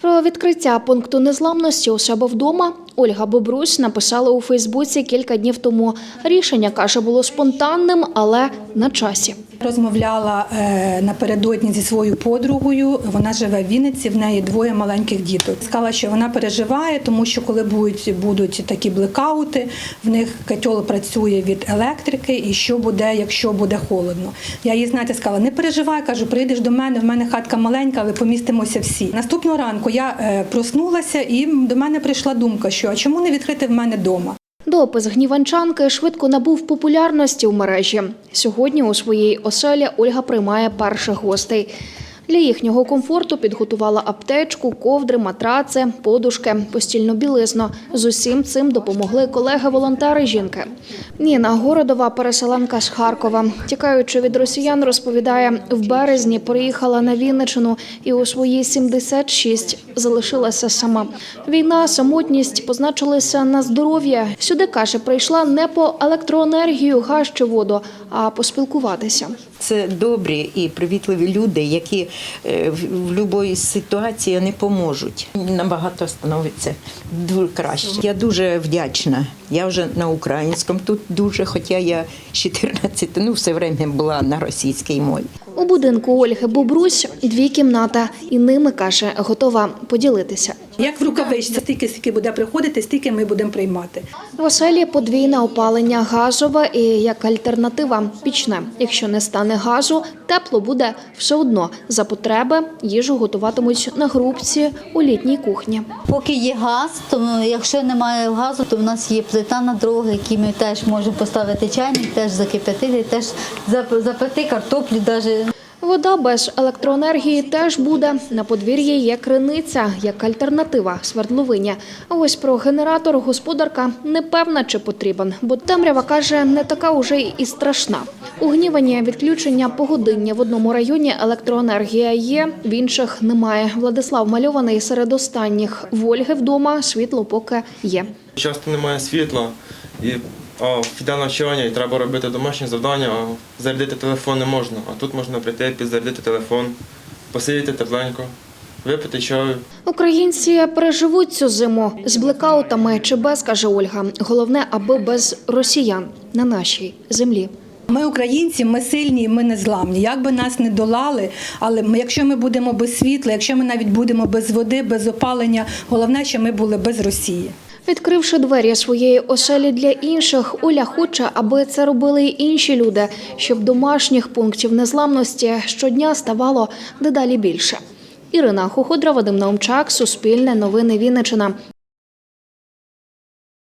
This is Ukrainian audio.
Про відкриття пункту незламності у себе вдома Ольга Бобрусь написала у Фейсбуці кілька днів тому. Рішення каже було спонтанним, але на часі. Розмовляла е, напередодні зі своєю подругою. Вона живе в Вінниці, в неї двоє маленьких діток. Сказала, що вона переживає, тому що коли будуть, будуть такі блекаути, в них котел працює від електрики, і що буде, якщо буде холодно. Я їй знаєте, сказала, не переживай, кажу, прийдеш до мене. В мене хатка маленька, але помістимося всі. Наступного ранку я е, проснулася, і до мене прийшла думка, що а чому не відкрити в мене вдома? Допис гніванчанки швидко набув популярності в мережі. Сьогодні у своїй оселі Ольга приймає перших гостей. Для їхнього комфорту підготувала аптечку, ковдри, матраци, подушки, постільну білизну. З усім цим допомогли колеги-волонтери жінки. Ніна Городова, переселенка з Харкова, тікаючи від росіян, розповідає, в березні приїхала на Вінничину і у свої 76 залишилася сама. Війна, самотність позначилися на здоров'я. Сюди каже, прийшла не по електроенергію, газ чи воду, а поспілкуватися. Це добрі і привітливі люди, які е, в будь-якій ситуації вони поможуть. Набагато становиться дуже краще. Я дуже вдячна. Я вже на українському тут дуже, хоча я з 14, ну все время була на російській мові. У будинку Ольги Бобрусь дві кімнати, і ними каже, готова поділитися. Як в рукавичці, стільки скільки буде приходити, стільки ми будемо приймати. В оселі подвійне опалення газове і як альтернатива пічне. Якщо не стане газу, тепло буде все одно. За потреби їжу готуватимуть на грубці у літній кухні. Поки є газ, то якщо немає газу, то в нас є плита на дрова, які ми теж можемо поставити чайник, теж закипятити, теж зап- запекти картоплю, навіть Вода без електроенергії теж буде. На подвір'ї є криниця як альтернатива свердловині. А ось про генератор господарка не певна, чи потрібен, бо темрява каже, не така уже і страшна. У відключення погодиння в одному районі електроенергія є, в інших немає. Владислав мальований серед останніх. В Ольги вдома світло поки є. Часто немає світла і а, навчання і треба робити домашні завдання, а зарядити телефон не можна. А тут можна прийти, підзарядити телефон, посидіти тепленько, випити чаю. Українці переживуть цю зиму з блекаутами чи без, каже Ольга. Головне, аби без росіян на нашій землі. Ми українці, ми сильні, ми не зламні. Як би нас не долали, але ми, якщо ми будемо без світла, якщо ми навіть будемо без води, без опалення, головне, що ми були без Росії. Відкривши двері своєї оселі для інших, Оля хоче, аби це робили й інші люди, щоб домашніх пунктів незламності щодня ставало дедалі більше. Ірина Хоходра, Вадим Наумчак, Суспільне новини Вінниччина.